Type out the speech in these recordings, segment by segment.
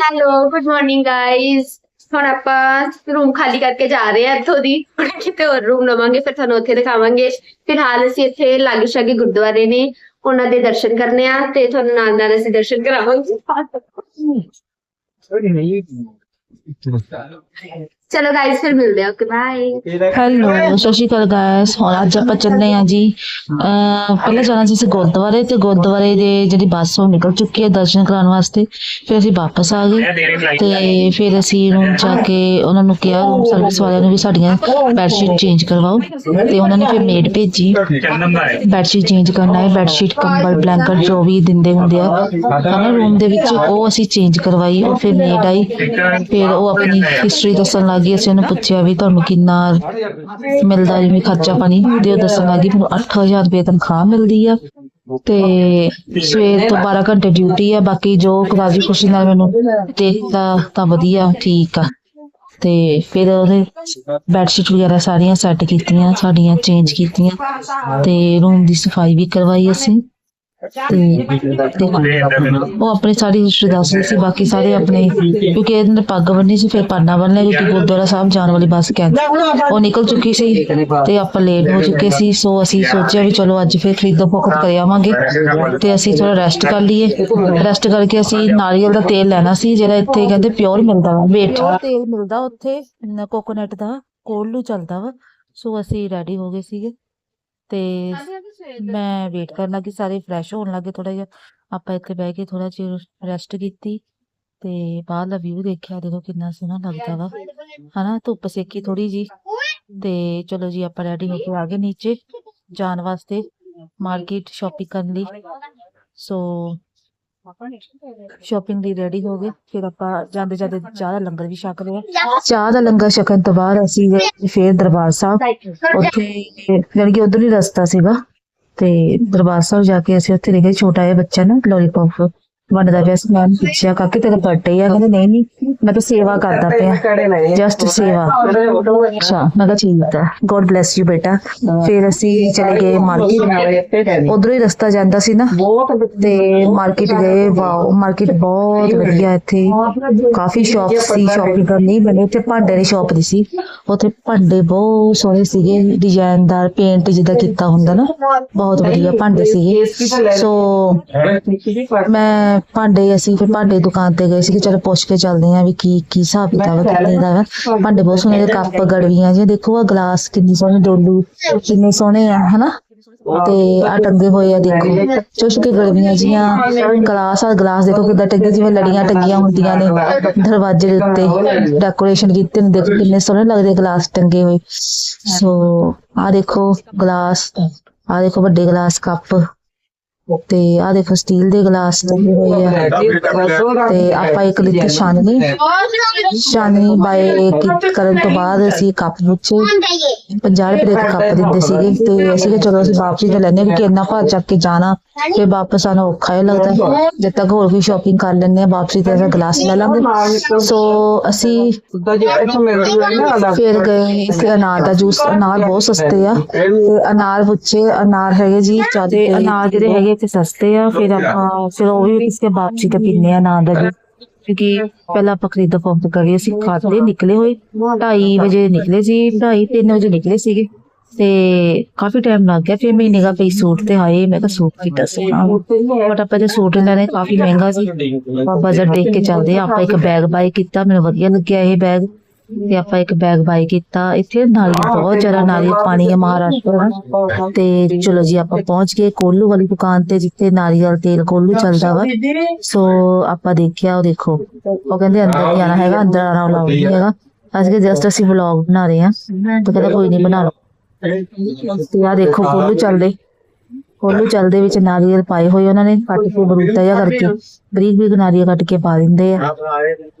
Hello good morning guys ਹੁਣ ਆਪਾਂ room ਖਾਲੀ ਕਰਕੇ ਜਾ ਰਹੇ ਹਾਂ ਇੱਥੋਂ ਦੀ। ਹੁਣ ਕਿਤੇ ਹੋਰ ਰੂਮ ਲਵਾਂਗੇ, ਫਿਰ ਤੁਹਾਨੂੰ ਉੱਥੇ ਦਿਖਾਵਾਂਗੇ। ਫਿਲਹਾਲ ਅਸੀਂ ਇੱਥੇ ਲਾਗੇ ਸ਼ਾਗੇ ਗੁਰਦੁਆਰੇ ਨੇ, ਉਹਨਾਂ ਦੇ ਦਰਸ਼ਨ ਕਰਨੇ ਆ ਤੇ ਤੁਹਾਨੂੰ ਨਾਲ ਨਾਲ ਅਸੀਂ ਦਰਸ਼ਨ ਕਰਾਵਾਂਗੇ। ਚਲੋ ਗਾਇਸ ਫਿਰ ਮਿਲਦੇ ਆ ਓਕੇ ਬਾਏ ਹੈਲੋ ਸਤਿ ਸ਼੍ਰੀ ਅਕਾਲ ਗਾਇਸ ਹੁਣ ਅੱਜ ਆਪਾਂ ਚੱਲੇ ਆ ਜੀ। ਅਹ ਪਹਿਲਾਂ ਜਾਣਾ ਸੀ ਅਸੀਂ ਗੁਰਦੁਆਰੇ ਤੇ ਗੁਰਦੁਆਰੇ ਦੇ ਜਿਹੜੀ ਬੱਸ ਉਹ ਨਿਕਲ ਚੁੱਕੀ ਹੈ ਦਰਸ਼ਨ ਕਰਾਉਣ ਵਾਸਤੇ। ਫਿਰ ਅਸੀਂ ਵਾਪਸ ਆ ਗਏ ਤੇ ਫਿਰ ਅਸੀਂ ਰੂਮ ਜਾ ਕੇ ਉਹਨਾਂ ਨੂੰ ਕਿਹਾ ਰੂਮ ਸਰਵਿਸ ਵਾਲਿਆਂ ਨੂੰ ਵੀ ਸਾਡੀਆਂ ਬੈੱਡਸ਼ੀਟ ਚੇਂਜ ਕਰਵਾਓ। ਤੇ ਉਹਨਾਂ ਨੇ ਫਿਰ ਮੇਡ ਭੇਜੀ। ਬੈੱਡਸ਼ੀਟ ਚੇਂਜ ਕਰਨਾ ਹੈ। ਬੈੱਡਸ਼ੀਟ ਕੰਬਲ ਬਲੈਂਕਟ ਜੋ ਵੀ ਦਿੰਦੇ ਹੁੰਦੇ ਆ। ਹਨਾ ਰੂਮ ਦੇ ਵਿੱਚ ਉਹ ਅਸੀਂ ਚੇਂਜ ਕਰਵਾਈ। ਉਹ ਫਿਰ ਮੇਡ ਆਈ। ਫਿਰ ਉਹ ਆਪਣੀ ਹਿਸਟਰੀ ਦੱਸਣ ਲੱਗੀ ਅਸੀਂ ਉਹਨੂੰ ਪੁੱਛਿਆ ਵੀ ਤੁਹਾਨੂੰ ਕਿੰਨਾ ਮਿਲਦਾ ਜਿਵੇਂ ਖਰਚਾ ਪਾਣੀ, ਤੇ ਉਹ ਦੱਸਣ ਲੱਗੀ ਮੈਨੂੰ 8000 ਰੁਪਏ ਤਨਖਾਹ ਮਿਲਦੀ ਆ। ਤੇ ਸਵੇਰ ਤੋਂ 12 ਘੰਟੇ ਡਿਊਟੀ ਆ, ਬਾਕੀ ਜੋ ਰਾਜੀ ਖੁਸ਼ੀ ਨਾਲ ਮੈਨੂੰ ਦੇਖਦਾ ਤਾਂ ਵਧੀਆ, ਠੀਕ ਆ। ਤੇ ਫਿਰ ਉਹਦੇ ਬੈੱਡਸ਼ੀਟ ਵਗੈਰਾ ਸਾਰੀਆਂ ਸੈੱਟ ਕੀਤੀਆਂ, ਸਾਡੀਆਂ ਚੇਂਜ ਕੀਤੀਆਂ, ਤੇ ਰੂਮ ਦੀ ਸਫ਼ਾਈ ਵੀ ਕਰਵਾਈ ਅਸੀਂ। ਤੇ ਉਹ ਆਪਣੀ ਸਾਰੀ ਹਿਸਟਰੀ ਦੱਸ ਰਹੀ ਸੀ ਬਾਕੀ ਸਾਰੇ ਆਪਣੇ ਕਿਉਂਕਿ ਇਹਨਾਂ ਨੇ ਪੱਗ ਬੰਨੀ ਸੀ ਫਿਰ ਪਾਨਾ ਬੰਨ ਲਿਆ ਕਿਉਂਕਿ ਗੁਰਦੁਆਰਾ ਸਾਹਿਬ ਜਾਣ ਵਾਲੀ ਬੱਸ ਕੈਂਸਲ ਉਹ ਨਿਕਲ ਚੁੱਕੀ ਸੀ ਤੇ ਆਪਾਂ ਲੇਟ ਹੋ ਚੁੱਕੇ ਸੀ ਸੋ ਅਸੀਂ ਸੋਚਿਆ ਵੀ ਚਲੋ ਅੱਜ ਫਿਰ ਖਰੀਦੋ ਫੋਕਟ ਕਰ ਆਵਾਂਗੇ ਤੇ ਅਸੀਂ ਥੋੜਾ ਰੈਸਟ ਕਰ ਲਈਏ। ਰੈਸਟ ਕਰਕੇ ਅਸੀਂ ਨਾਰੀਅਲ ਦਾ ਤੇਲ ਲੈਣਾ ਸੀ ਜਿਹੜਾ ਇੱਥੇ ਕਹਿੰਦੇ ਪਿਓਰ ਮਿਲਦਾ ਵਾ ਵੇਟ ਤੇਲ ਮਿਲਦਾ ਉੱਥੇ ਕੋਕੋਨਟ ਦਾ ਕੋਲੂ ਚੱਲਦਾ ਵਾ ਸੋ ਅਸੀਂ ਰੈਡੀ ਹੋ ਗਏ ਸੀਗੇ। ਤੇ ਮੈਂ ਵੇਟ ਕਰਨ ਲੱਗੀ ਸਾਰੇ ਫਰੈਸ਼ ਹੋਣ ਲੱਗੇ ਥੋੜਾ ਜਿਹਾ। ਆਪਾਂ ਇੱਥੇ ਬਹਿ ਕੇ ਥੋੜਾ ਚਿਰ ਰੈਸਟ ਕੀਤੀ ਤੇ ਬਾਹਰਲਾ ਵਿਊ ਦੇਖਿਆ ਦੇਖੋ ਕਿੰਨਾ ਸੋਹਣਾ ਲੱਗਦਾ ਵਾ। ਹਨਾ ਧੁੱਪ ਸੇਕੀ ਥੋੜੀ ਜੀ ਤੇ ਚਲੋ ਜੀ ਆਪਾਂ ਰੈਡੀ ਹੋ ਕੇ ਆ ਗਏ ਨੀਚੇ ਜਾਣ ਵਾਸਤੇ। ਮਾਰਕੀਟ ਸ਼ਾਪਿੰਗ ਕਰਨ ਲਈ। ਸੋ ਸ਼ਾਪਿੰਗ ਲਈ ਰੈਡੀ ਹੋ ਗਏ ਫਿਰ ਆਪਾਂ ਜਾਂਦੇ ਜਾਂਦੇ ਚਾਹ ਦਾ ਲੰਗਰ ਵੀ ਛਕ ਲਿਆ। ਚਾਹ ਦਾ ਲੰਗਰ ਛਕਣ ਤੋਂ ਬਾਅਦ ਅਸੀਂ ਗਏ ਫਿਰ ਦਰਬਾਰ ਸਾਹਿਬ। ਉੱਥੇ ਜਾਣੀ ਕਿ ਉਧਰ ਹੀ ਰਸਤਾ ਸੀਗਾ। ਤੇ ਦਰਬਾਰ ਸਾਹਿਬ ਜਾ ਕੇ ਅਸੀਂ ਉੱਥੇ ਦੇਖੇ ਛੋਟਾ ਜਿਹਾ ਬੱਚਾ ਨਾ ਲੋਲੀਪੌਪ ਵੰਡਦਾ ਪਿਆ ਸੀ ਮੈਂ ਪੁੱਛਿਆ ਕਾਕੇ ਤੇਰਾ ਬਰਥਡੇ ਆ? ਕਹਿੰਦੇ ਨਹੀਂ ਨਹੀਂ ਮੈਂ ਤਾਂ ਸੇਵਾ ਕਰਦਾ ਪਿਆ। ਜਸਟ ਸੇਵਾ। ਅੱਛਾ ਮੈਂ ਕਿਹਾ ਠੀਕ ਹੈ ਗੋਡ ਬlesਸ ਯੂ ਬੇਟਾ। ਫਿਰ ਅਸੀਂ ਚਲੇ ਗਏ ਮਾਰਕੀਟ ਉਧਰੋਂ ਹੀ ਰਸਤਾ ਜਾਂਦਾ ਸੀ ਨਾ। ਤੇ ਮਾਰਕੀਟ ਗਏ। ਵਾਓ ਮਾਰਕੀਟ ਬਹੁਤ ਵਧੀਆ ਇੱਥੇ। ਕਾਫੀ ਸ਼ਾਪ ਸੀ ਸ਼ਾਪਿੰਗ ਕਰਨੀ ਬਣੇ। ਉੱਥੇ ਭਾਂਡੇ ਦੀ ਸ਼ਾਪ ਦੀ ਸੀ। ਉੱਥੇ ਭਾਂਡੇ ਬਹੁਤ ਸੋਹਣੇ ਸੀਗੇ। ਡਿਜ਼ਾਈਨਦਾਰ ਪੇਂਟ ਜਿੱਦਾਂ ਕੀਤਾ ਹੁੰਦਾ ਨਾ। ਬਹੁਤ ਵਧੀਆ ਭਾਂਡੇ ਸੀਗੇ। ਸੋ ਮੈਂ ਭਾਂਡੇ ਅਸੀਂ ਫਿਰ ਭਾਂਡੇ ਦੁਕਾਨ ਤੇ ਗਏ ਸੀ ਕਿ ਚਲੋ ਪੁੱਛ ਕੇ ਚੱਲਦੇ ਆਂ ਵੀ ਕੀ ਕੀ ਹਿਸਾਬ ਕਿਤਾਬ ਕਿੰਨੇ ਦਾ ਵਾ। ਭਾਂਡੇ ਬਹੁਤ ਸੋਹਣੇ ਦੇ ਕੱਪ ਗੜਵੀਆਂ ਜੀ ਦੇਖੋ ਆ ਗਲਾਸ ਕਿੰਨੀ ਸੋਹਣੀ ਡੋਲੂ ਕਿੰਨੇ ਸੋਹਣੇ ਆ ਹਨਾ? ਤੇ ਆ ਟੰਗੇ ਹੋਏ ਆ ਦੇਖੋ। ਚੁਸ਼ਕੇ ਗੜਵੀਆਂ ਜੀਆਂ ਗਲਾਸ ਆ ਗਲਾਸ ਦੇਖੋ ਕਿੱਦਾਂ ਟੰਗੇ ਜਿਵੇਂ ਲੜੀਆਂ ਟੰਗੀਆਂ ਹੁੰਦੀਆਂ ਨੇ ਦਰਵਾਜ਼ੇ ਦੇ ਉੱਤੇ ਡੈਕੋਰੇਸ਼ਨ ਕੀਤੇ ਨੇ ਦੇਖੋ ਕਿੰਨੇ ਸੋਹਣੇ ਲੱਗਦੇ ਗਲਾਸ ਟੰਗੇ ਹੋਏ। ਸੋ ਆ ਦੇਖੋ ਗਲਾਸ ਆ ਦੇਖੋ ਵੱਡੇ ਗਲਾਸ ਕੱਪ। ਤੇ ਆ ਦੇਖੋ ਸਟੀਲ ਦੇ ਗਲਾਸ ਲੱਗੇ ਹੋਏ ਆ। ਤੇ ਆਪਾਂ ਇੱਕ ਲਿੱਤੀ ਛਾਨਣੀ। ਛਾਨਣੀ ਬਾਏ ਕਰਨ ਤੋਂ ਬਾਅਦ ਅਸੀਂ ਕੱਪ ਪੁੱਛੇ 50 ਰੁਪਏ ਦੇ ਕੱਪ ਦਿੰਦੇ ਸੀਗੇ ਤੇ ਅਸੀਂ ਕਿਹਾ ਚਲੋ ਅਸੀਂ ਵਾਪਸੀ ਤੇ ਲੈਣੇ ਕਿਉਂਕਿ ਇੰਨਾ ਭਾਰ ਚੱਕ ਕੇ ਜਾਣਾ ਤੇ ਵਾਪਸ ਆਣਾ ਔਖਾ ਹੀ ਲੱਗਦਾ ਹੈ। ਜਦ ਤੱਕ ਹੋਰ ਵੀ ਸ਼ਾਪਿੰਗ ਕਰ ਲੈਂਦੇ ਆ ਵਾਪਸੀ ਤੇ ਅਸੀਂ ਗਲਾਸ ਲੈ ਲਾਂਗੇ। ਸੋ ਅਸੀਂ ਫਿਰ ਗਏ ਇੱਥੇ ਅਨਾਰ ਦਾ ਜੂਸ ਅਨਾਰ ਬਹੁਤ ਸਸਤੇ ਆ। ਤੇ ਅਨਾਰ ਪੁੱਛੇ, ਅਨਾਰ ਹੈਗੇ ਜੀ ਤੇ ਅਨਾਰ ਜਿਹੜੇ ਹੈਗੇ ਇੱਥੇ ਸਸਤੇ ਆ, ਫਿਰ ਆਪਾਂ, ਫਿਰ ਉਹ ਵੀ ਇਸਕੇ ਵਾਪਸੀ ਤੇ ਪੀਨੇ ਆ ਅਨਾਰ ਦਾ ਜੂਸ ਕਿਉਂਕਿ ਪਹਿਲਾਂ ਆਪਾਂ ਖਰੀਦਾ ਪੰਪ ਕਰੀਏ ਅਸੀਂ ਖਾਤੇ ਨਿਕਲੇ ਹੋਏ 2:30 ਵਜੇ ਨਿਕਲੇ ਸੀ 2:30 3 ਵਜੇ ਨਿਕਲੇ ਸੀਗੇ। ਤੇ ਕਾਫੀ ਟਾਈਮ ਲੱਗ ਗਿਆ ਫਿਰ ਮੈਂ ਨਿਗਾਹ ਪਈ ਸੂਟ ਤੇ ਆਏ ਮੈਂ ਕਿਹਾ ਸੂਟ ਕਿੱਦਾਂ ਸੋਹਣਾ ਬਟ ਆਪਾਂ ਜੇ ਸੂਟ ਲੈਣੇ ਕਾਫੀ ਮਹਿੰਗਾ ਸੀ। ਬਜਟ ਦੇਖ ਕੇ ਚੱਲਦੇ ਆਪਾਂ ਇੱਕ ਬੈਗ ਬਾਈ ਕੀਤਾ ਮੈਨੂੰ ਵਧੀਆ ਲੱਗਿਆ ਇਹ ਬੈਗ ਤੇ ਆਪਾਂ ਇੱਕ ਬੈਗ ਬਾਈ ਕੀਤਾ। ਇੱਥੇ ਨਾਰੀਅਲ ਬਹੁਤ ਜ਼ਿਆਦਾ ਨਾਰੀਅਲ ਪਾਣੀ ਹੈ ਮਹਾਰਾਸ਼ਟਰ ਦਾ ਤੇ ਚਲੋ ਜੀ ਆਪਾਂ ਪਹੁੰਚ ਗਏ ਕੋਲੂ ਵਾਲੀ ਦੁਕਾਨ ਤੇ ਜਿੱਥੇ ਨਾਰੀਅਲ ਤੇਲ ਕੋਲੂ ਚੱਲਦਾ ਵਾ। ਸੋ ਆਪਾਂ ਦੇਖਿਆ ਉਹ ਦੇਖੋ। ਉਹ ਕਹਿੰਦੇ ਅੰਦਰ ਨਹੀਂ ਆਣਾ ਹੈਗਾ ਅੰਦਰ ਆਣਾ ਅਲਾਉਡ ਨਹੀਂ ਹੈਗਾ। ਅਸੀਂ ਜਸਟ ਅਸੀਂ ਵਲੌਗ ਬਣਾ ਰਹੇ ਹਾਂ। ਤਾਂ ਕਹਿੰਦਾ ਕੋਈ ਨਹੀਂ ਬਣਾ ਲਓ। ਤੇ ਆ ਦੇਖੋ ਕੋਲੂ ਚੱਲਦੇ। ਕੋਲੂ ਚੱਲਦੇ ਵਿੱਚ ਨਾਰੀਅਲ ਪਾਏ ਹੋਏ ਉਹਨਾਂ ਨੇ, ਕੱਟ ਕੇ ਬਰੂਤਾ ਜਿਹਾ ਕਰਕੇ, ਬਰੀਕ ਬਰੀਕ ਨਾਰੀਅਲ ਕੱਟ ਕੇ ਪਾ ਦਿੰਦੇ ਆ।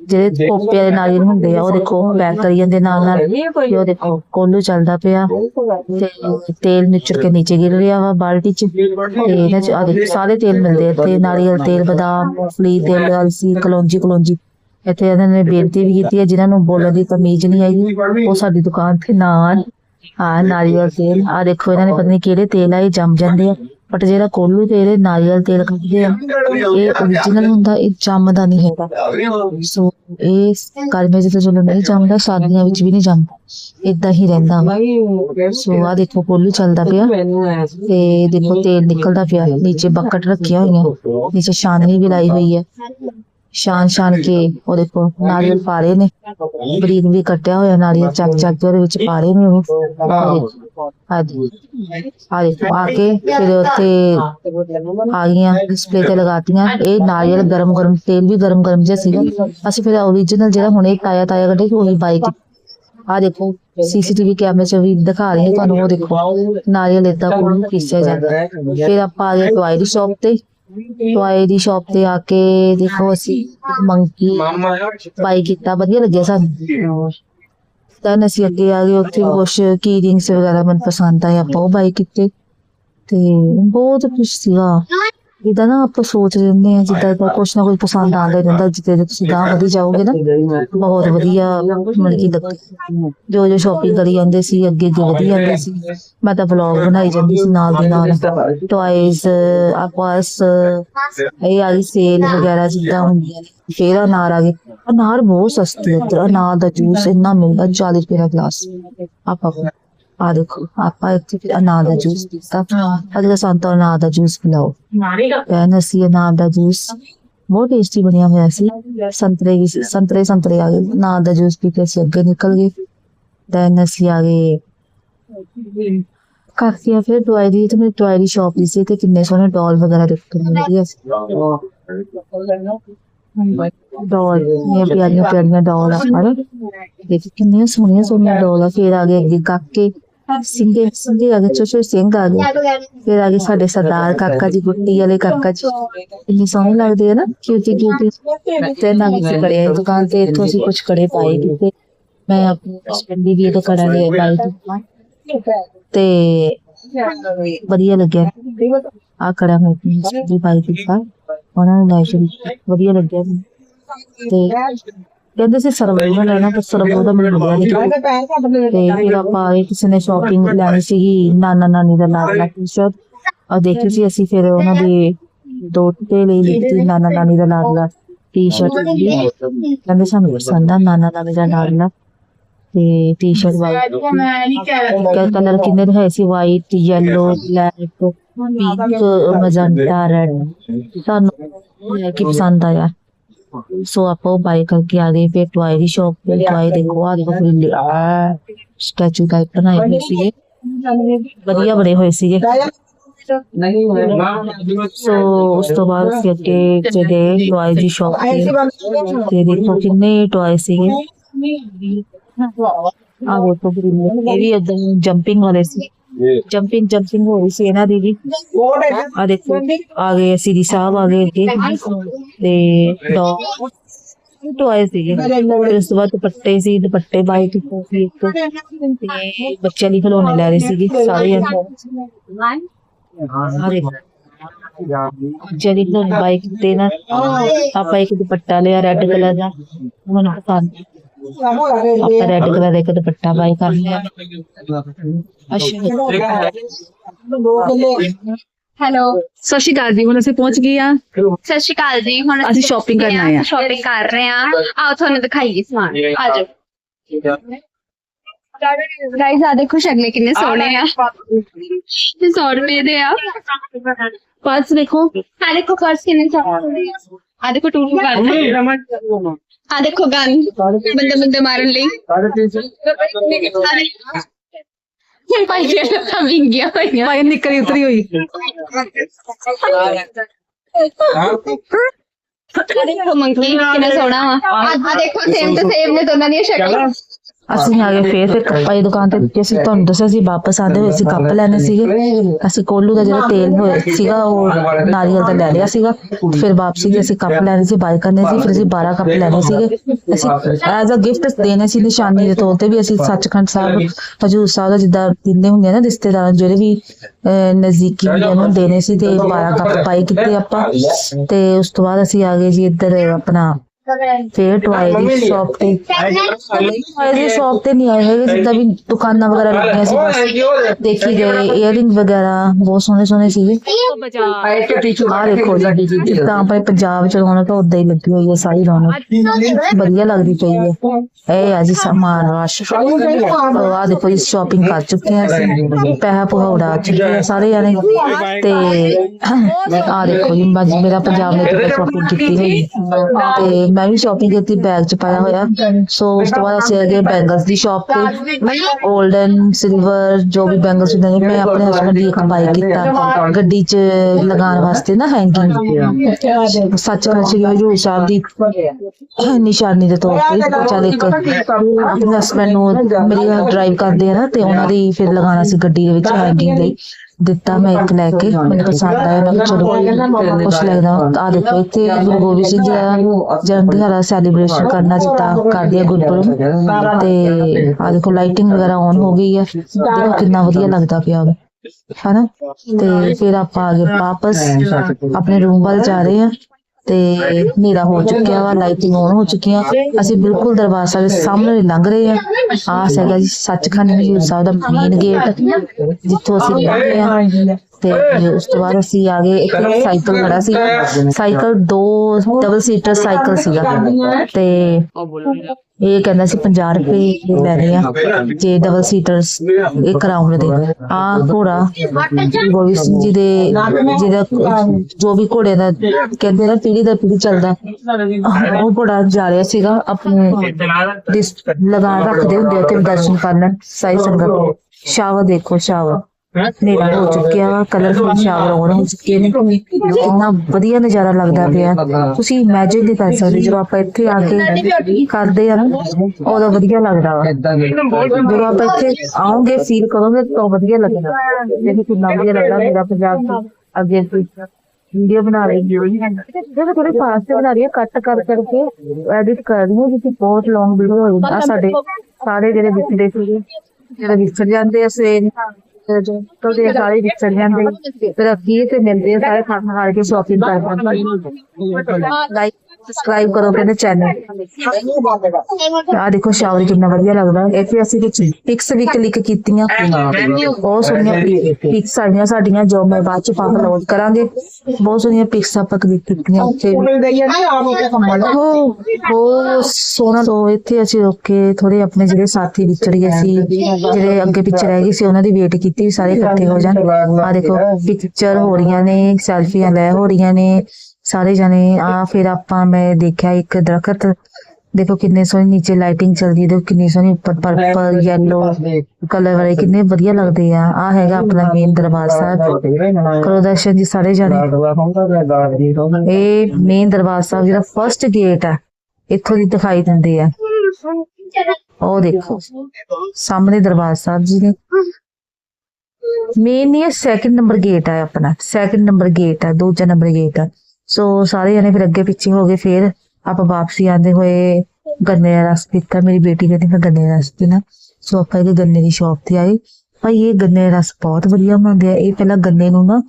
ਜਿਹੜੇ ਕੋਪੇ ਵਾਲੇ ਨਾਰੀਅਲ ਹੁੰਦੇ ਆ, ਉਹ ਦੇਖੋ ਪੈਕ ਕਰੀ ਜਾਂਦੇ ਨਾਲ ਨਾਲ, ਤੇ ਉਹ ਦੇਖੋ, ਕੋਲੂ ਚੱਲਦਾ ਪਿਆ, ਤੇ ਤੇਲ ਨਿਚੜ ਕੇ ਨੀਚੇ ਗਿਰ ਰਿਹਾ ਵਾ ਬਾਲਟੀ ਚ, ਤੇ ਇਹਨਾਂ ਚ ਆ ਦੇਖੋ, ਸਾਰੇ ਤੇਲ ਮਿਲਦੇ ਆ ਤੇ ਨਾਰੀਅਲ ਤੇਲ, ਬਦਾਮ ਮੂੰਗਫਲੀ ਤੇਲ, ਅਲਸੀ, ਕਲੌਂਜੀ ਕਲੌਂਜੀ। ਇੱਥੇ ਇਹਨਾਂ ਨੇ ਬੇਨਤੀ ਵੀ ਕੀਤੀ ਹੈ ਜਿਨ੍ਹਾਂ ਨੂੰ ਬੋਲਣ ਦੀ ਤਮੀਜ਼ ਨਹੀਂ ਆਈ, ਉਹ ਸਾਡੀ ਦੁਕਾਨ ਤੇ ਨਾ ਆਉਣ ਆ ਨਾਰੀਅਲ ਤੇਲ ਆ ਦੇਖੋ ਇਹਨਾਂ ਨੇ ਪਤਾ ਨਹੀਂ ਕਿਹੜੇ ਤੇਲ ਆ ਇਹ ਜੰਮ ਜਾਂਦੇ ਆ। ਬਟ ਜਿਹੜਾ ਕੋਲੂ ਤੇ ਇਹਦੇ ਨਾਰੀਅਲ ਤੇਲ ਕੱਢਦੇ ਆ, ਇਹ origignal ਹੁੰਦਾ, ਇਹ ਜੰਮਦਾ ਨਹੀਂ ਹੈਗਾ ਸੋ ਇਹ ਗਰਮੀਆਂ 'ਚ ਚਲੋ ਨਹੀਂ ਜੰਮਦਾ ਸ਼ਾਦੀਆਂ ਵਿੱਚ ਵੀ ਨਹੀਂ ਜੰਮਦਾ। ਇਦਾਂ ਹੀ ਰਹਿੰਦਾ ਵਾ। ਸੋ ਆ ਦੇਖੋ, ਕੋਲੂ ਚੱਲਦਾ ਪਿਆ। ਤੇ ਦੇਖੋ, ਤੇਲ ਨਿਕਲਦਾ ਪਿਆ। ਨੀਚੇ ਬਕਟ ਰੱਖੀਆਂ ਹੋਈਆਂ। ਨੀਚੇ ਛਾਨਣੀ ਵੀ ਲਾਈ ਹੋਈ ਹੈ। ਛਾਨ ਛਾਨ ਕੇ ਉਹ ਦੇਖੋ ਨਾਰੀਅਲ ਪਾ ਰਹੇ ਨੇ। ਬਰੀਕ ਵੀ ਕੱਟਿਆ ਹੋਇਆ ਨਾਰੀਅਲ ਚੱਕ ਚੱਕ ਕੇ ਉਹਦੇ ਵਿੱਚ ਪਾ ਰਹੇ ਨੇ ਉਹ। ਆਹ। ਦੇਖੋ ਆ ਕੇ ਫਿਰ ਉੱਥੇ ਆ ਗਈਆਂ ਡਿਸਪਲੇ ਤੇ ਲਗਾਤੀਆਂ। ਇਹ ਨਾਰੀਅਲ ਗਰਮ ਗਰਮ ਤੇਲ ਵੀ ਗਰਮ ਗਰਮ ਜਿਹਾ ਸੀਗਾ। ਅਸੀਂ ਫਿਰ origignal ਜਿਹੜਾ ਹੁਣੇ ਤਾਇਆ ਤਾਇਆ ਕੱਢੇ ਸੀ ਉਹੀ ਬਾਈ ਆ ਦੇਖੋ ਸੀਸੀਟੀਵੀ ਕੈਮਰੇ 'ਚ ਵੀ ਦਿਖਾ ਰਹੇ ਤੁਹਾਨੂੰ ਉਹ ਦੇਖੋ। ਨਾਰੀਅਲ ਏਦਾਂ ਪੂਰਾ ਪੀਸਿਆ ਜਾਂਦਾ। ਫਿਰ ਆਪਾਂ ਆ ਗਏ ਦੀ ਸ਼ਾਪ ਤੇ। ਟਵਾਈ ਦੀ ਸ਼ਾਪ ਤੇ ਆ ਕੇ ਦੇਖੋ ਅਸੀਂ ਮੰਕੀ ਬਾਈ ਕੀਤਾ, ਵਧੀਆ ਲੱਗਿਆ ਸਾਨੂੰ। ਤਾਂ ਅਸੀਂ ਅੱਗੇ ਆ ਗਏ, ਉੱਥੇ ਕੁਛ ਕੀ ਰਿੰਗਸ ਵਗੈਰਾ ਮਨ ਪਸੰਦ ਆਏ, ਆਪਾਂ ਉਹ ਬਾਈ ਕੀਤੇ। ਤੇ ਬਹੁਤ ਕੁਝ ਸੀਗਾ। ਜਿੱਦਾਂ ਨਾ ਆਪਾਂ ਸੋਚ ਰਹਿੰਦੇ ਆ ਜਿੱਦਾਂ ਦਾ ਕੁਛ ਨਾ ਕੁਛ ਪਸੰਦ ਆਉਂਦਾ ਰਹਿੰਦਾ ਜਿੱਤੇ ਦੇ ਤੁਸੀਂ ਗਾਂ ਵਧੀ ਜਾਓਗੇ ਨਾ ਬਹੁਤ ਵਧੀਆ ਮਤਲਬ ਕਿ ਲੱਗੇ। ਜੋ ਜੋ ਸ਼ਾਪਿੰਗ ਕਰੀ ਜਾਂਦੇ ਸੀ ਅੱਗੇ ਅੱਗੇ ਵਧੀ ਜਾਂਦੇ ਸੀ। ਮੈਂ ਤਾਂ ਵਲੌਗ ਬਣਾਈ ਜਾਂਦੀ ਸੀ ਨਾਲ ਦੀ ਨਾਲ। ਟੌਇਜ਼ ਆਪਸ ਇਹ ਗਈ ਸੇਲ ਵਗੈਰਾ ਜਿੱਦਾਂ ਹੁੰਦੀਆਂ ਨੇ ਫੇਰ ਅਨਾਰ ਆ ਗਏ। ਅਨਾਰ ਬਹੁਤ ਸਸਤੇ ਇੱਧਰ ਅਨਾਰ ਦਾ ਜੂਸ ਇੰਨਾ ਮਿਲਦਾ 40 ਰੁਪਏ ਦਾ ਗਲਾਸ ਆਪਾਂ ਆ ਦੇਖੋ ਆਪਾਂ ਇੱਥੇ ਫਿਰ ਅਨਾਰ ਦਾ ਜੂਸ ਪੀਤਾ ਅੱਜ ਸਾਨੂੰ ਅਨਾਰ ਦਾ ਜੂਸ ਪਿਲਾਓ ਪੈਨ ਅਸੀਂ ਅਨਾਰ ਦਾ ਜੂਸ ਬਹੁਤ ਟੇਸਟੀ ਬਣਿਆ ਹੋਇਆ ਸੀ ਸੰਤਰੇ ਵੀ ਸੀ- ਸੰਤਰੇ ਸੰਤਰੇ ਆ ਗਏ ਅਨਾਰ ਦਾ ਜੂਸ ਪੀ ਕੇ ਅਸੀਂ ਅੱਗੇ ਨਿਕਲ ਗਏ ਦੈਨ ਅਸੀਂ ਆ ਗਏ ਕਾਫੀ ਆ ਫਿਰ ਦਵਾਈ ਦੀ ਤੇ ਮੈਂ ਦਵਾਈ ਦੀ ਸ਼ਾਪ ਦੀ ਸੀ ਤੇ ਕਿੰਨੇ ਸੋਹਣੇ ਡਾਲ ਵਗੈਰਾ ਦੇਖੇ ਮਿਲਦੀ ਸੀ ਡਾਲ ਇਹ ਪਿਆਰੀਆਂ ਪਿਆਰੀਆਂ ਡਾਲ ਆ ਪਰ ਦੇਖ ਕਿੰਨੀਆਂ ਸੋਹਣੀਆਂ ਸੋਹਣੀਆਂ ਡਾਲ ਆ ਫਿਰ ਆ ਗਏ ਅੱਗੇ ਕਾਕੇ ਆ ਗਏ ਛੋਟੇ ਸਿੰਘ ਆ ਗਏ ਫਿਰ ਆ ਗਏ ਸਾਡੇ ਸਰਦਾਰ ਕਾਕਾ ਜੀ ਗੁੱਟੀ ਵਾਲੇ ਕਾਕਾ ਜੀ ਇੰਨੇ ਸੋਹਣੇ ਲੱਗਦੇ ਆ ਨਾ ਕਿਊਟੀ ਕਿਊਟੀ ਤੇ ਨਾ ਕਿਸੇ ਕੜੇ ਦੁਕਾਨ ਤੇ ਇੱਥੋਂ ਅਸੀਂ ਕੁਝ ਕੜੇ ਪਾਏ ਕੀਤੇ ਮੈਂ ਆਪਣੇ ਹਸਬੰਦ ਦੀ ਵੀ ਕੜਾ ਲੈ ਪਾਈ ਤੇ ਵਧੀਆ ਲੱਗਿਆ ਆ ਕੜਾ ਮੈਂ ਆਪਣੀ husband ਦੀ ਪਾਈ ਦਿੱਤਾ ਉਹਨਾਂ ਨੂੰ ਲੈ ਕੇ ਵਧੀਆ ਲੱਗਿਆ ਤੇ ਕਹਿੰਦੇ ਸੀ ਸਰਵੋ ਦਾ ਲੈਣਾ ਪਰ ਸਰਵੋ ਦਾ ਮੈਨੂੰ ਮਿਲਿਆ ਨਹੀਂ ਕਿਤੇ। ਤੇ ਫਿਰ ਆਪਾਂ ਆਏ ਕਿਸੇ ਨੇ ਸ਼ਾਪਿੰਗ ਲੈਣੀ ਸੀਗੀ ਨਾਨਾ ਨਾਨੀ ਦਾ ਨਾਲ ਦਾ ਟੀ-ਸ਼ਰਟ ਆ ਦੇਖੀ ਸੀ ਅਸੀਂ ਫਿਰ ਉਹਨਾਂ ਦੇ ਦੋ ਤੇ ਲਈ ਲਿੱਤੀ ਨਾਨਾ ਨਾਨੀ ਦਾ ਨਾਲ ਦਾ ਟੀ-ਸ਼ਰਟ ਕਹਿੰਦੇ ਸਾਨੂੰ ਪਸੰਦ ਆ ਨਾਨਾ ਨਾਨੀ ਦਾ ਨਾਲ ਦਾ। ਤੇ ਟੀ-ਸ਼ਰਟ ਵਾਈਟ ਕਲਰ ਕਲਰ ਕਿੰਨੇ ਦੇ ਹੈ ਸੀ? White yellow black pink magenta red ਸਾਨੂੰ ਇਹ ਕੀ ਪਸੰਦ ਆਇਆ? ਸੋ ਆਪਾਂ ਉਹ ਬਾਈ ਕਰਕੇ ਆ ਗਏ ਫਿਰ ਟਵਾਈ ਦੀ ਸ਼ਾਪ ਤੇ ਟਵਾਈ ਦੇਖੋ ਆ ਦੇਖੋ ਫਿਰ ਆ ਸਟੈਚੂ ਟਾਈਪ ਬਣਾਏ ਹੋਏ ਸੀਗੇ ਵਧੀਆ ਬਣੇ ਹੋਏ ਸੀਗੇ ਸੋ ਉਸ ਤੋਂ ਬਾਅਦ ਅਸੀਂ ਅੱਗੇ ਚਲੇ ਟਵਾਈ ਦੀ ਸ਼ਾਪ ਤੇ ਦੇਖੋ ਕਿੰਨੇ ਟਵਾਈ ਸੀਗੇ ਆ ਦੇਖੋ ਗ੍ਰੀਨ ਇਹ ਵੀ ਏਦਾਂ ਜੰਪਿੰਗ ਵਾਲੇ ਸੀ ਜੰਪਿੰਗ ਜੰਪਿੰਗ ਹੋ ਰਹੀ ਸੀ ਇਹਨਾਂ ਦੀ ਵੀ ਆ ਦੇਖੋ ਆ ਗਏ ਸੀਰੀ ਸਾਹਿਬ ਆ ਗਏ ਅੱਗੇ ਤੇ ਡੌਗ ਟੋਏ ਸੀਗੇ ਫਿਰ ਉਸ ਤੋਂ ਬਾਅਦ ਦੁਪੱਟੇ ਸੀ ਦੁਪੱਟੇ ਬਾਈ ਕੀਤਾ ਸੀ ਇੱਕ ਤੇ ਬੱਚਿਆਂ ਲਈ ਖਿਡੌਣੇ ਲੈ ਰਹੇ ਸੀਗੇ ਸਾਰੇ ਆ ਦੇਖੋ ਬੱਚਿਆਂ ਲਈ ਖਿਡੌਣੇ ਬਾਈ ਕੀਤੇ ਨਾ ਆਪਾਂ ਇੱਕ ਦੁਪੱਟਾ ਲਿਆ ਰੈੱਡ ਕਲਰ ਦਾ ਮੈਨੂੰ ਪਸੰਦ ਆਪਾਂ ਰੈੱਡ ਕਲਰ ਦਾ ਇੱਕ ਦੁਪੱਟਾ ਬਾਈ ਕਰ ਲਿਆ ਅੱਛਾ ਹੈਲੋ ਸਤਿ ਸ਼੍ਰੀ ਅਕਾਲ ਜੀ ਹੁਣ ਅਸੀਂ ਪਹੁੰਚ ਗਏ ਆ ਸਤਿ ਸ਼੍ਰੀ ਅਕਾਲ ਜੀ ਹੁਣ ਅਸੀਂ shopping ਕਰਨ ਆਏ ਹਾਂ। ਸ਼ਾਪਿੰਗ ਕਰ ਰਹੇ ਆ ਆਓ ਤੁਹਾਨੂੰ ਦਿਖਾਈਏ ਸਮਾਨ ਆ ਜਾਓ ਗਾਇਸ ਆ ਦੇਖੋ ਸ਼ਕਲੇ ਕਿੰਨੇ ਸੋਹਣੇ ਆ ਇਹ 100 ਰੁਪਏ ਦੇ ਆ ਪਰਸ ਦੇਖੋ ਆ ਦੇਖੋ ਪਰਸ ਕਿੰਨੇ ਸੋਹਣੇ ਆ ਆ ਦੇਖੋ ਟੂਟੂ ਕਰ ਆ ਦੇਖੋ ਗਨ ਬੰਦੇ ਬੰਦੇ ਮਾਰਨ ਲਈ ਇਹ ਭਾਈ ਜਿਹੜਾ ਤਾਂ ਵਿੰਗੀਆਂ ਹੋਈਆਂ ਭਾਈ ਨਿਕਲੀ ਉਤਰੀ ਹੋਈ ਆ ਦੇਖੋ ਮੰਕੀ ਕਿੰਨਾ ਸੋਹਣਾ ਵਾ ਆ ਦੇਖੋ ਸੇਮ ਤੇ ਅਸੀਂ ਆ ਗਏ ਫੇਰ ਫਿਰ ਕੱਪਾਂ ਦੀ ਦੁਕਾਨ ਤੇ ਰੁਕੇ ਸੀ ਤੁਹਾਨੂੰ ਦੱਸਿਆ ਸੀ ਵਾਪਸ ਆਉਂਦੇ ਹੋਏ ਅਸੀਂ ਕੱਪ ਲੈਣੇ ਸੀਗੇ। ਅਸੀਂ ਕੋਲੂ ਦਾ ਜਿਹੜਾ ਤੇਲ ਹੋਇਆ ਸੀਗਾ ਉਹ ਨਾਰੀਅਲ ਦਾ ਲੈ ਲਿਆ ਸੀਗਾ। ਫਿਰ ਵਾਪਸੀ ਦੇ ਅਸੀਂ ਕੱਪ ਲੈਣੇ ਸੀ ਬਾਈ ਕਰਨੇ ਸੀ ਫਿਰ ਅਸੀਂ 12 ਕੱਪ ਲੈਣੇ ਸੀਗੇ। ਅਸੀਂ ਐਜ਼ ਅ ਗਿਫਟ ਦੇਣੇ ਸੀ ਨਿਸ਼ਾਨੀ ਦੇ ਤੌਰ ਤੇ ਵੀ ਅਸੀਂ ਸੱਚਖੰਡ ਸਾਹਿਬ ਹਜੂਰ ਸਾਹਿਬ ਦਾ ਜਿੱਦਾਂ ਦਿੰਦੇ ਹੁੰਦੇ ਆ ਨਾ ਰਿਸ਼ਤੇਦਾਰਾਂ ਜਿਹੜੇ ਵੀ ਨਜ਼ਦੀਕੀ ਹੁੰਦੇ ਨੂੰ ਦੇਣੇ ਸੀ ਤੇ 12 ਕੱਪ ਪਾਈ ਕੀਤੇ ਆਪਾਂ। ਤੇ ਉਸ ਤੋਂ ਬਾਅਦ ਅਸੀਂ ਆ ਗਏ ਜੀ ਇੱਧਰ ਆਪਣਾ ਫੇਰ ਟੋਏ ਦੀ ਸ਼ਾਪ ਤੇ ਟੋਏ ਦੀ ਸ਼ਾਪ ਤੇ ਨਹੀਂ ਆਏ ਹੈਗੇ ਜਿੱਦਾਂ ਵੀ ਦੁਕਾਨਾਂ ਵਗੈਰਾ ਲੱਗੀਆਂ ਸੀ ਬਸ ਦੇਖੀ ਗਏ ਇਅਰਿੰਗ ਵਗੈਰਾ ਬਹੁਤ ਸੋਹਣੇ ਸੋਹਣੇ ਸੀਗੇ ਆਹ ਦੇਖੋ ਜੀ ਜਿੱਦਾਂ ਆਪਣੇ ਪੰਜਾਬ ਚ ਰੌਣਕ ਉਦਾਂ ਹੀ ਲੱਗੀ ਹੋਈ ਹੈ ਸਾਰੀ ਰੌਣਕ ਵਧੀਆ ਲੱਗਦੀ ਪਈ ਹੈ ਇਹ ਆ ਜੀ ਸਮਾਨ ਰਸ਼ ਆ ਦੇਖੋ ਜੀ ਸ਼ਾਪਿੰਗ ਕਰ ਚੁੱਕੇ ਆ ਅਸੀਂ ਪੈਸਾ ਪੂਹਾ ਉਡਾ ਚੁੱਕੇ ਆ ਸਾਰੇ ਜਾਣੇ ਤੇ ਆ ਦੇਖੋ ਜੀ ਮੈਂ- ਵੀ ਸ਼ਾਪਿੰਗ ਕੀਤੀ ਬੈਗ ਚ ਪਾਇਆ ਹੋਇਆ। ਸੋ ਉਸ ਤੋਂ ਬਾਅਦ ਅਸੀਂ ਆ ਗਏ ਬੈਂਗਲਸ ਦੀ ਸ਼ਾਪ ਤੇ। 골ਡਨ ਸਿਲਵਰ ਜੋ ਵੀ ਬੈਂਗਲਸ ਹੁੰਦੇ ਨੇ, ਮੈਂ ਆਪਣੇ ਹਸਬੰਡ ਦੀ ਇੱਕ ਬਾਈ ਕੀਤਾ। ਗੱਡੀ 'ਚ ਲਗਾਉਣ ਵਾਸਤੇ ਨਾ ਹੈਂਗਿੰਗ ਸੱਚਖੰਡ ਸ੍ਰੀ ਹਜੂਰ ਸਾਹਿਬ ਦੀ ਨਿਸ਼ਾਨੀ ਦੇ ਤੌਰ ਤੇ। ਚੱਲ ਇੱਕ ਆਪਣੇ ਹਸਬੰਡ ਨੂੰ ਮੇਰੀ ਡਰਾਈਵ ਕਰਦੇ ਆ ਨਾ, ਤੇ ਉਹਨਾਂ ਦੀ ਫਿਰ ਲਗਾਉਣਾ ਸੀ ਗੱਡੀ ਦੇ ਵਿੱਚ ਹੈਂਗਿੰਗ ਲਈ। ਦਿੱਤਾ ਮੈਂ ਇੱਕ ਲੈ ਕੇ ਮੈਨੂੰ ਪਸੰਦ ਆਇਆ ਮੈਂ ਕਿਹਾ ਚਲੋ ਕੁਛ ਲੱਗਦਾ ਆ ਦੇਖੋ ਇੱਥੇ ਗੁਰੂ ਗੋਬਿੰਦ ਸਿੰਘ ਜੀ ਦਾ ਜਨਮ ਦਿਹਾੜਾ ਸੈਲੀਬ੍ਰੇਸ਼ਨ ਕਰਨਾ ਜਿੱਦਾਂ ਕਰਦੇ ਆ ਗੁਰਪੁਰਬ। ਤੇ ਆ ਦੇਖੋ ਲਾਈਟਿੰਗ ਵਗੈਰਾ ਔਨ ਹੋ ਗਈ ਹੈ ਦੇਖੋ ਕਿੰਨਾ ਵਧੀਆ ਲੱਗਦਾ ਪਿਆ ਵਾ ਹਨਾ? ਤੇ ਫਿਰ ਆਪਾਂ ਆ ਗਏ ਵਾਪਸ ਆਪਣੇ ਰੂਮ ਵੱਲ ਜਾ ਰਹੇ ਆ। ਤੇ ਹਨੇਰਾ ਹੋ ਚੁੱਕਿਆ ਵਾ, ਲਾਈਟਿੰਗ ਔਨ ਹੋ ਚੁੱਕੀਆਂ। ਅਸੀਂ ਬਿਲਕੁਲ ਦਰਬਾਰ ਸਾਹਿਬ ਦੇ ਸਾਹਮਣੇ ਲੰਘ ਰਹੇ ਆ ਆਹ ਹੈਗਾ ਜੀ, ਸੱਚਖੰਡ ਹਜ਼ੂਰ ਸਾਹਿਬ ਦਾ ਮੇਨ ਗੇਟ ਜਿੱਥੋਂ ਅਸੀਂ ਲੰਘ ਰਹੇ ਆ ਤੇ ਉਸ ਤੋਂ ਬਾਅਦ ਅਸੀਂ ਆ ਗਏ ਇੱਕ ਸਾਈਕਲ ਖੜਾ ਸੀ ਸਾਈਕਲ ਦੋ ਡਬਲ ਸੀਟਰ ਸਾਈਕਲ ਸੀਗਾ। ਤੇ ਇਹ ਕਹਿੰਦਾ ਸੀ 50 ਰੁਪਏ ਲੈਣੇ ਆ ਜੇ ਡਬਲ ਸੀਟਰਸ ਇੱਕ ਰਾਉਂਡ ਦੇ। ਆ ਘੋੜਾ ਗੋਬਿੰਦ ਸਿੰਘ ਜੀ ਦੇ ਜਿਹਦਾ ਜੋ ਵੀ ਘੋੜੇ ਦਾ ਕਹਿੰਦੇ ਨਾ ਪੀੜੀ ਦਾ ਪੀੜੀ ਚੱਲਦਾ। ਉਹ ਘੋੜਾ ਜਾ ਰਿਹਾ ਸੀਗਾ ਆਪਣੇ ਲਗਾ ਰੱਖਦੇ ਹੁੰਦੇ ਤੇ ਦਰਸ਼ਨ ਕਰਨ। ਸਾਈ ਸੰਗਤ। ਸ਼ਾਵਰ ਦੇਖੋ ਸ਼ਾਵਰ ਹਨੇਰਾ ਹੋ ਚੁੱਕਿਆ ਵਾ ਕਲਰਫੁਲ ਸ਼ਾਵਰ ਆਨ ਹੋ ਚੁੱਕੇ ਨੇ। ਇੰਨਾ ਵਧੀਆ ਨਜ਼ਾਰਾ ਲੱਗਦਾ ਪਿਆ। ਤੁਸੀਂ ਇਮੇਜਿਨ ਨਹੀਂ ਕਰ ਸਕਦੇ ਜਦੋਂ ਆਪਾਂ ਇੱਥੇ ਆ ਕੇ ਕਰਦੇ ਆ ਨਾ ਉਦੋਂ ਵਧੀਆ ਲੱਗਦਾ ਵਾ। ਜਦੋਂ ਆਪਾਂ ਇੱਥੇ ਆਉਂਗੇ ਫੀਲ ਕਰੋਗੇ ਤਾਂ ਵਧੀਆ ਲੱਗਦਾ। ਦੇਖੋ ਕਿੰਨਾ ਵਧੀਆ ਲੱਗਦਾ ਮੇਰਾ ਪੰਜਾਬ ਅੱਗੇ ਵੀਡੀਓ ਬਣਾ ਰਹੀ ਜਿਹੜਾ ਥੋੜੇ ਫਾਸਟ ਬਣਾ ਰਹੀ ਹੈ ਕੱਟ ਕਰ ਕਰਕੇ ਐਡਿਟ ਕਰ ਰਹੀ ਹਾਂ ਜਿੱਥੇ ਬਹੁਤ ਲੌਂਗ ਵੀਡੀਓ ਹੋ ਆ ਸਾਡੇ ਸਾਰੇ ਜਿਹੜੇ ਵਿਚਦੇ ਸੀਗੇ ਜਿਹੜੇ ਵਿਚਰ ਜਾਂਦੇ ਆ ਸਵੇਰ ਤੋਂ ਦੇ ਸਾਰੇ ਵਿਚਰ ਜਾਂਦੇ ਫਿਰ ਅਖੀਰ ਤੇ ਮਿਲਦੇ ਸਾਰੇ ਖਾਣ ਖਾ ਕੇ ਸ਼ਾਪਿੰਗ ਕਰਦੇ ਲਾਈਕ ਸਬਸਕ੍ਰਾਈਬ ਕਰੋ ਕਹਿੰਦੇ ਚੈਨਲ ਆ ਦੇਖੋ ਸ਼ਾਵਰ ਕਿੰਨਾ ਵਧੀਆ ਲੱਗਦਾ। ਇੱਥੇ ਅਸੀਂ ਕੁਝ ਪਿਕਸ ਵੀ ਕਲਿੱਕ ਕੀਤੀਆਂ। ਬਹੁਤ ਸੋਹਣੀਆਂ ਪਿਕਸ ਆਈਆਂ ਸਾਡੀਆਂ, ਜੋ ਮੈਂ ਬਾਅਦ ਚ ਪਾ ਅਪਲੋਡ ਕਰਾਂਗੇ। ਬਹੁਤ ਸੋਹਣੀਆਂ ਪਿਕਸ ਆਪਾਂ ਕਲਿੱਕ ਕੀਤੀਆਂ ਉੱਥੇ। ਹੋ ਸੋਹਣਾ। ਤੋਂ ਇੱਥੇ ਅਸੀਂ ਰੁਕ ਕੇ ਥੋੜੇ ਆਪਣੇ ਜਿਹੜੇ ਸਾਥੀ ਵਿਚੜ ਗਏ ਸੀ, ਜਿਹੜੇ ਅੱਗੇ ਪਿੱਛੇ ਰਹਿ ਗਏ ਸੀ, ਉਹਨਾਂ ਦੀ ਵੇਟ ਕੀਤੀ ਵੀ ਸਾਰੇ ਇਕੱਠੇ ਹੋ ਜਾਣ। ਆ ਦੇਖੋ ਪਿਕਚਰ ਹੋ ਰਹੀਆਂ ਨੇ ਸੈਲਫੀਆਂ ਲੈ ਹੋ ਰਹੀਆਂ ਨੇ। ਸਾਰੇ ਜਣੇ ਆ ਫਿਰ ਆਪਾਂ ਮੈਂ ਦੇਖਿਆ ਇੱਕ ਦਰਖਤ। ਦੇਖੋ ਕਿੰਨੇ ਸੋਹਣੀ ਨੀਚੇ ਲਾਈਟਿੰਗ ਚੱਲਦੀ ਹੈ ਦੇਖੋ ਕਿੰਨੀ ਸੋਹਣੀ ਉੱਪਰ ਪਰਪਲ ਯੈਲੋ ਕਲਰ ਵਾਲੇ ਕਿੰਨੇ ਵਧੀਆ ਲੱਗਦੇ ਆ। ਆ ਹੈਗਾ ਆਪਣਾ ਮੇਨ ਦਰਬਾਰ ਸਾਹਿਬ ਕਰੋ ਦਰਸ਼ਨ ਜੀ ਸਾਰੇ ਜਣੇ। ਇਹ ਮੇਨ ਦਰਬਾਰ ਸਾਹਿਬ ਜਿਹੜਾ ਫਰਸਟ ਗੇਟ ਆ ਇੱਥੋਂ ਦੀ ਦਿਖਾਈ ਦਿੰਦੇ ਆ। ਉਹ ਦੇਖੋ ਸਾਹਮਣੇ ਦਰਬਾਰ ਸਾਹਿਬ ਜੀ ਨੇ। ਮੇਨ ਨਹੀਂ ਹੈ ਸੈਕਿੰਡ ਨੰਬਰ ਗੇਟ ਆ ਆਪਣਾ। ਸੈਕਿੰਡ ਨੰਬਰ ਗੇਟ ਆ ਦੂਜਾ ਨੰਬਰ ਗੇਟ ਆ। ਸੋ ਸਾਰੇ ਜਣੇ ਫਿਰ ਅੱਗੇ ਪਿੱਛੇ ਹੋ ਗਏ, ਫਿਰ ਆਪਾਂ ਵਾਪਸੀ ਆਉਂਦੇ ਹੋਏ ਗੰਨੇ ਦਾ ਰਸ ਪੀਤਾ। ਮੇਰੀ ਬੇਟੀ ਕਹਿੰਦੀ, ਮੈਂ ਗੰਨੇ ਦਾ ਰਸ ਪੀਣਾ। ਸੋ ਆਪਾਂ ਇਹਦੇ ਗੰਨੇ ਦੀ ਸ਼ਾਪ ਤੇ ਆਏ। ਭਾਈ, ਇਹ ਗੰਨੇ ਦਾ ਰਸ ਬਹੁਤ ਵਧੀਆ ਬਣਾਉਂਦੇ ਆ। ਇਹ ਪਹਿਲਾਂ ਗੰਨੇ ਨੂੰ ਨਾ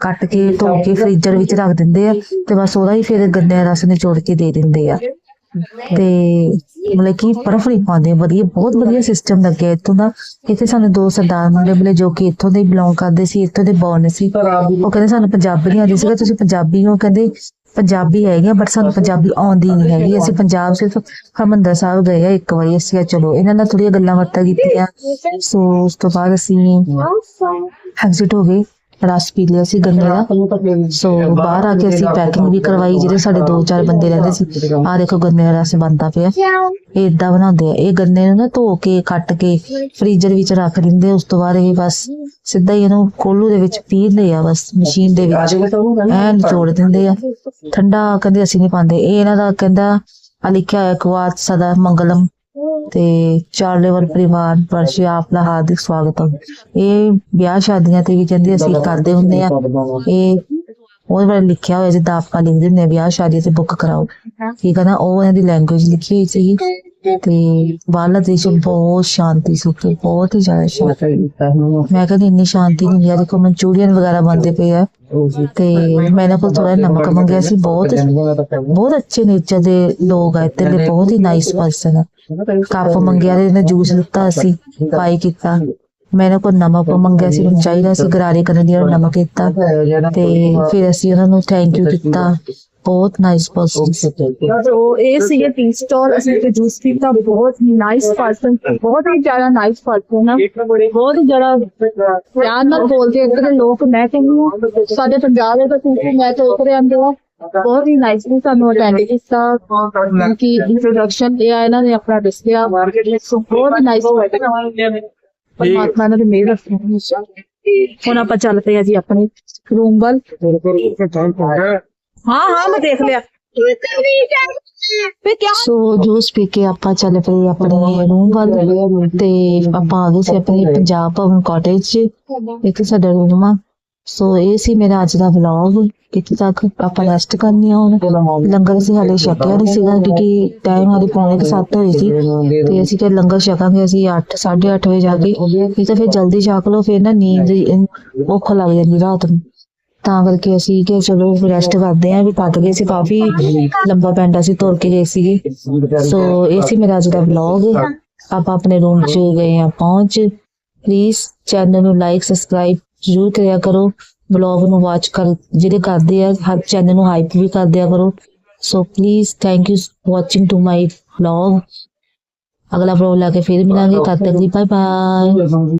ਕੱਟ ਕੇ ਧੋ ਕੇ ਫ੍ਰੀਜ਼ਰ ਵਿੱਚ ਰੱਖ ਦਿੰਦੇ ਆ ਤੇ ਬਸ ਉਹਦਾ ਹੀ ਫਿਰ ਗੰਨੇ ਦਾ ਰਸ ਨਿਚੋੜ ਕੇ ਦੇ ਦਿੰਦੇ ਆ। ਤੇ ਮਤਲਬ ਕਿ ਬਰਫ ਨਹੀਂ ਪਾਉਂਦੇ ਵਧੀਆ ਬਹੁਤ ਵਧੀਆ ਸਿਸਟਮ ਲੱਗਿਆ ਇੱਥੋਂ ਦਾ। ਇੱਥੇ ਸਾਨੂੰ ਦੋ ਸਰਦਾਰ ਮੁੰਡੇ ਮਿਲੇ ਜੋ ਕਿ ਇੱਥੋਂ ਦੇ ਬਿਲੋਂਗ ਕਰਦੇ ਸੀ ਇੱਥੋਂ ਦੇ ਬੌਰਨ ਸੀ। ਉਹ ਕਹਿੰਦੇ ਸਾਨੂੰ ਪੰਜਾਬੀ ਨਹੀਂ ਆਉਂਦੀ ਸੀਗਾ ਤੁਸੀਂ ਪੰਜਾਬੀ ਹੋ ਕਹਿੰਦੇ ਪੰਜਾਬੀ ਹੈਗੇ ਬਟ ਸਾਨੂੰ ਪੰਜਾਬੀ ਆਉਂਦੀ ਨਹੀਂ ਹੈਗੀ। ਅਸੀਂ ਪੰਜਾਬ ਸਿਰਫ ਹਰਮੰਦਰ ਸਾਹਿਬ ਗਏ ਆ ਇੱਕ ਵਾਰੀ ਅਸੀਂ ਚਲੋ ਇਹਨਾਂ ਨਾਲ ਥੋੜੀਆਂ ਗੱਲਾਂ ਬਾਤਾਂ ਕੀਤੀਆਂ। ਸੋ ਉਸ ਤੋਂ ਬਾਅਦ ਅਸੀਂ ਐਗਜ਼ਿਟ ਹੋ ਗਏ। ਰਸ ਪੀ ਲਿਆ ਸੀ ਗੰਨੇ ਦਾ। ਸੋ ਬਾਹਰ ਆ ਕੇ ਅਸੀਂ ਪੈਕਿੰਗ ਵੀ ਕਰਵਾਈ, ਜਿਹੜੇ ਸਾਡੇ ਦੋ ਚਾਰ ਬੰਦੇ ਰਹਿੰਦੇ ਸੀ। ਆ ਦੇਖੋ ਗੰਨੇ ਦਾ ਰਸ ਬਣਦਾ ਪਿਆ। ਇਹ ਇਦਾਂ ਬਣਾਉਂਦੇ ਆ। ਇਹ ਗੰਨੇ ਨੂੰ ਨਾ ਧੋ ਕੇ, ਕੱਟ ਕੇ ਫ੍ਰੀਜ਼ਰ ਵਿੱਚ ਰੱਖ ਦਿੰਦੇ ਉਸ ਤੋਂ ਬਾਅਦ ਇਹ ਬਸ ਸਿੱਧਾ ਹੀ ਇਹਨੂੰ ਕੋਲੂ ਦੇ ਵਿੱਚ ਪੀਂਦੇ ਆ। ਬਸ ਮਸ਼ੀਨ ਦੇ ਵਿੱਚ ਐਨ ਨਿਚੋੜ ਦਿੰਦੇ ਆ। ਠੰਡਾ ਕਹਿੰਦੇ ਅਸੀਂ ਨਹੀਂ ਪਾਉਂਦੇ। ਇਹ ਇਹਨਾਂ ਦਾ ਕਹਿੰਦਾ ਆ ਲਿਖਿਆ ਹੋਇਆ ਕੁਆਤ ਸਦਾ ਮੰਗਲਮ। ਤੇ ਚਾਰਲੇਵਰ ਪਰਿਵਾਰ ਵਰਸ਼ੀ ਆਪਣਾ ਹਾਰਦਿਕ ਸਵਾਗਤ ਹੈ ਇਹ ਵਿਆਹ ਸ਼ਾਦੀਆਂ ਤੇ ਵੀ ਕਹਿੰਦੇ ਅਸੀਂ ਕਰਦੇ ਹੁੰਦੇ ਆ। ਇਹ ਉਹਦੇ ਬਾਰੇ ਲਿਖਿਆ ਹੋਇਆ ਜਿੱਦਾਂ ਆਪਾਂ ਲਿਖਦੇ ਆ ਵਿਆਹ ਸ਼ਾਦੀ ਤੇ ਬੁੱਕ ਕਰਾਓ। ਠੀਕ ਹੈ ਨਾ? ਉਹ ਇਹਨਾਂ ਦੀ ਲੈਂਗੁਏਜ ਲਿਖੀ ਹੋਈ ਸੀ ਤੇ ਬਾਹਰਲਾ ਦੇਸ਼ ਬਹੁਤ ਸ਼ਾਂਤੀ ਸੁੱਖ ਬਹੁਤ ਹੀ ਜ਼ਿਆਦਾ ਸ਼ਾਂਤੀ। ਮੈਂ ਕਹਿੰਦੀ ਇੰਨੀ ਸ਼ਾਂਤੀ ਨਹੀਂ ਹੈ ਦੇਖੋ ਮਨਚੂਰੀਅਨ ਵਗੈਰਾ ਬਣਦੇ ਪਏ ਆ। ਤੇ ਮੈਂ ਇਹਨਾਂ ਕੋਲ ਥੋੜਾ ਨਮਕ ਮੰਗਿਆ ਸੀ ਬਹੁਤ। ਬਹੁਤ ਅੱਛੇ ਨੇਚਰ ਦੇ ਲੋਕ ਆ ਇੱਥੇ ਦੇ, ਬਹੁਤ ਹੀ ਨਾਈਸ ਪਰਸਨ ਆ। ਕੱਪ ਮੰਗਿਆ ਤੇ ਇਹਨੇ ਜੂਸ ਦਿੱਤਾ ਅਸੀਂ ਪਾਈ ਕੀਤਾ। ਮੈਂ ਇਹਨਾਂ ਕੋਲ ਨਮਕ ਮੰਗਿਆ ਸੀ, ਮੈਨੂੰ ਚਾਹੀਦਾ ਸੀ, ਗਰਾਰੇ ਕਰਨ ਦੀ ਨਮਕ ਦਿੱਤਾ। ਤੇ ਫਿਰ ਅਸੀਂ ਉਹਨਾਂ ਨੂੰ ਥੈਂਕ ਯੂ ਕੀਤਾ ਬਹੁਤ ਨਾਈਸ ਪਰਸਨ तो ਇਹ ਸੀਗੇ ਟੀ ਸਟਾਲ ਅਸੀਂ ਤੇ ਜੂਸ ਪੀਤਾ ਬਹੁਤ ਹੀ ਨਾਈਸ ਪਰਸਨ ਬਹੁਤ ਹੀ ਜ਼ਿਆਦਾ ਨਾਈਸ ਪਰਸਨ ਆ। ਬਹੁਤ ਹੀ ਜ਼ਿਆਦਾ ਪਿਆਰ ਨਾਲ ਬੋਲਦੇ ਇੱਧਰ ਦੇ ਲੋਕ ਮੈਂ ਕਹਿੰਦੀ ਹਾਂ ਸਾਡੇ ਪੰਜਾਬ ਦੇ ਤਾਂ ਤੁਸੀਂ ਮੈਂ ਤਾਂ ਉੱਪਰ ਆਂਦੇ ਆ ਬਹੁਤ ਹੀ ਨਾਈਸਲੀ ਸਾਨੂੰ ਅਟੈਂਡ ਕੀਤਾ ਕਿ ਇੰਟਰੋਡਕਸ਼ਨ ਇਹ ਆ ਇਹਨਾਂ ਨੇ ਆਪਣਾ ਦੱਸਿਆ। ਸੋ ਬਹੁਤ ਨਾਈਸ ਪਰਮਾਤਮਾ ਦੇ ਮੇਰ ਰੱਖੇ ਹੁਣ ਆਪਾਂ ਚੱਲ ਪਏ ਆ ਜੀ ਆਪਣੇ ਰੂਮ ਵੱਲ। ਹਾਂ ਹਾਂ, ਮੈਂ ਦੇਖ ਲਿਆ। ਸੋ ਜੂਸ ਪੀ ਕੇ ਆਪਾਂ ਚੱਲ ਪਏ ਆਪਣੇ ਰੂਮ ਵੱਲ ਤੇ ਆਪਾਂ ਆ ਗਏ ਸੀ ਆਪਣੇ ਪੰਜਾਬ ਭਵਨ ਕਾਟੇਜ 'ਚ ਇੱਥੇ ਸਾਡਾ ਰੂਮ ਆ। ਸੋ ਇਹ ਸੀ ਮੇਰਾ ਅੱਜ ਦਾ ਵਲੌਗ ਇੱਥੇ ਤੱਕ ਆਪਾਂ ਰੈਸਟ ਕਰਨੀ ਆ ਹੁਣ। ਲੰਗਰ ਅਸੀਂ ਹਾਲੇ ਛਕਿਆ ਨਹੀਂ ਸੀਗਾ ਕਿਉਂਕਿ ਟਾਈਮ ਹਾਲੇ ਪੌਣੇ 7 ਹੋਏ ਸੀ। ਤੇ ਅਸੀਂ ਕਿ ਲੰਗਰ ਛਕਾਂਗੇ, ਅਸੀਂ 8 8:30 ਵਜੇ ਜਾ ਕੇ ਨਹੀਂ ਤਾਂ ਫਿਰ ਜਲਦੀ ਛਕ ਲਓ, ਫਿਰ ਨਾ ਨੀਂਦ ਭੁੱਖ ਲੱਗ ਜਾਂਦੀ ਰਾਤ ਨੂੰ। ਤਾਂ ਕਰਕੇ ਅਸੀਂ ਕਿ ਚਲੋ ਰੈਸਟ ਕਰਦੇ ਆਂ ਵੀ ਥੱਕ ਗਏ ਸੀ ਕਾਫੀ ਲੰਬਾ ਪੈਂਡਾ ਸੀ ਤੁਰ ਕੇ ਗਏ ਸੀਗੇ। ਸੋ ਇਹ ਸੀ ਮੇਰਾ ਅੱਜ ਦਾ ਵਲੌਗ ਆਪਾਂ ਆਪਣੇ ਰੂਮ 'ਚ ਗਏ ਆ ਪਹੁੰਚ। ਪਲੀਜ਼ ਚੈਨਲ ਨੂੰ ਲਾਈਕ ਸਬਸਕ੍ਰਾਈਬ ਜ਼ਰੂਰ ਕਰਿਆ ਕਰੋ। ਵਲੌਗ ਨੂੰ ਵਾਚ ਕਰ, ਜਿਹੜੇ ਕਰਦੇ ਆ, ਹਰ ਚੈਨਲ ਨੂੰ ਹਾਈਪ ਵੀ ਕਰ ਦਿਆ ਕਰੋ। So please thank you watching to my vlog ਅਗਲਾ ਵਲੌਗ ਲਾ ਕੇ ਫਿਰ ਮਿਲਾਂਗੇ। ਤਦ ਤੱਕ ਲਈ ਬਾਏ ਬਾਏ